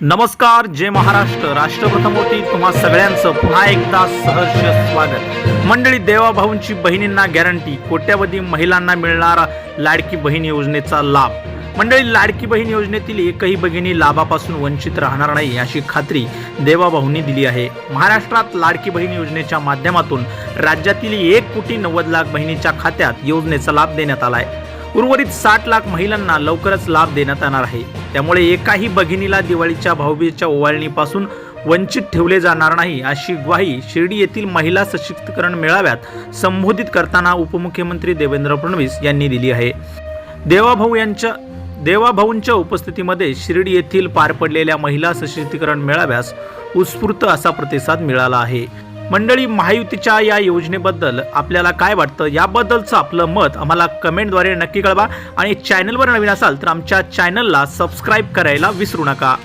नमस्कार जय महाराष्ट्र. राष्ट्रप्रथमोती तुम्हा सगळ्यांचं पुन्हा एकदा सहर्ष स्वागत. मंडळी देवाभाऊंची बहिणींना गॅरंटी कोट्यावधी महिलांना मिळणारा लाडकी बहीण योजनेचा लाभ. मंडळी लाडकी बहीण योजनेतील एकही बहिणी लाभापासून वंचित राहणार नाही अशी खात्री देवाभाऊंनी दिली आहे. महाराष्ट्रात लाडकी बहीण योजनेच्या माध्यमातून राज्यातील एक कोटी नव्वद लाख बहिणीच्या खात्यात योजनेचा लाभ देण्यात आला आहे उर्वरित साठ लाख महिलांना लवकरच लाभ देण्यात येणार आहे. त्यामुळे एकाही भगिनीला दिवाळीच्या भाऊबीजेच्या ओवाळणीपासून वंचित ठेवले जाणार नाही अशी ग्वाही शिर्डी येथील महिला सशक्तीकरण मेळाव्यात संबोधित करताना उपमुख्यमंत्री देवेंद्र फडणवीस यांनी दिली आहे. देवाभाऊ यांच्या देवाभाऊंच्या उपस्थितीमध्ये शिर्डी येथील पार पडलेल्या महिला सशक्तीकरण मेळाव्यास उत्स्फूर्त असा प्रतिसाद मिळाला आहे. मंडळी महायुतीच्या या योजनेबद्दल आपल्याला काय वाटतं? याबद्दलचं आपलं मत आम्हाला कमेंटद्वारे नक्की कळवा. आणि चॅनलवर नवीन असाल तर आमच्या चॅनलला सबस्क्राईब करायला विसरू नका.